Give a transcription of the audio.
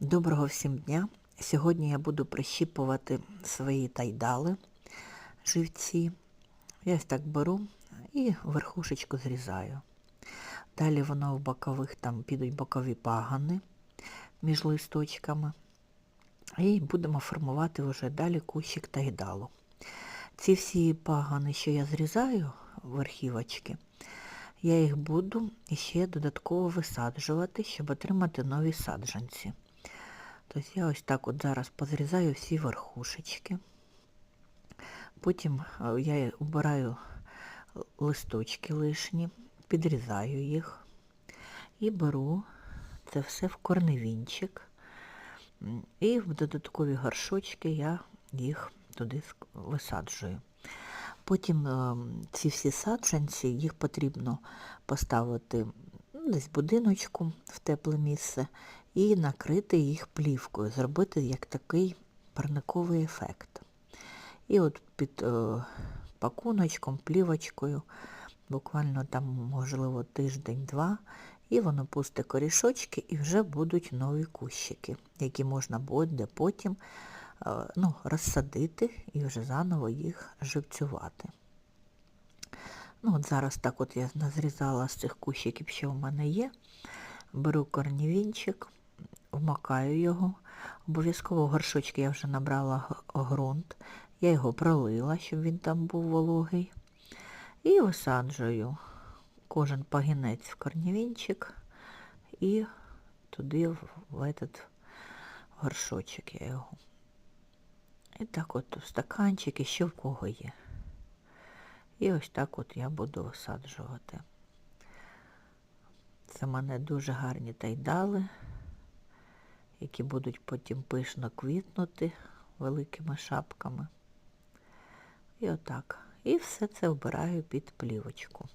Доброго всім дня! Сьогодні я буду прищіпувати свої тайдали живці. Я ось так беру і верхушечку зрізаю. Далі воно в бокових там підуть бокові пагани між листочками. І будемо формувати вже далі кущик тайдалу. Ці всі пагани, що я зрізаю, верхівочки, я їх буду ще додатково висаджувати, щоб отримати нові саджанці. Тобто я ось так от зараз позрізаю всі верхушечки. Потім е, я обираю листочки лишні, підрізаю їх і беру це все в корневінчик. І в додаткові горшочки я їх туди висаджую. Потім ці всі саджанці, їх потрібно поставити десь будиночку в тепле місце і накрити їх плівкою, зробити як такий парниковий ефект. І от під е, пакуночком, плівочкою, буквально там, можливо, тиждень-два, і воно пусте корішочки, і вже будуть нові кущики, які можна буде потім е, ну, розсадити і вже заново їх живцювати. Ну, от зараз так от я назрізала з цих кущиків, що в мене є. Беру корнівінчик, вмакаю його. Обов'язково в горшочки я вже набрала ґрунт. Я його пролила, щоб він там був вологий. І висаджую кожен пагінець в корнівінчик і туди в, в этот горшочок я його. І так от в стаканчики, що в кого є. І ось так от я буду висаджувати. Це в мене дуже гарні тайдали, які будуть потім пишно квітнути великими шапками. І отак. І все це вбираю під плівочку.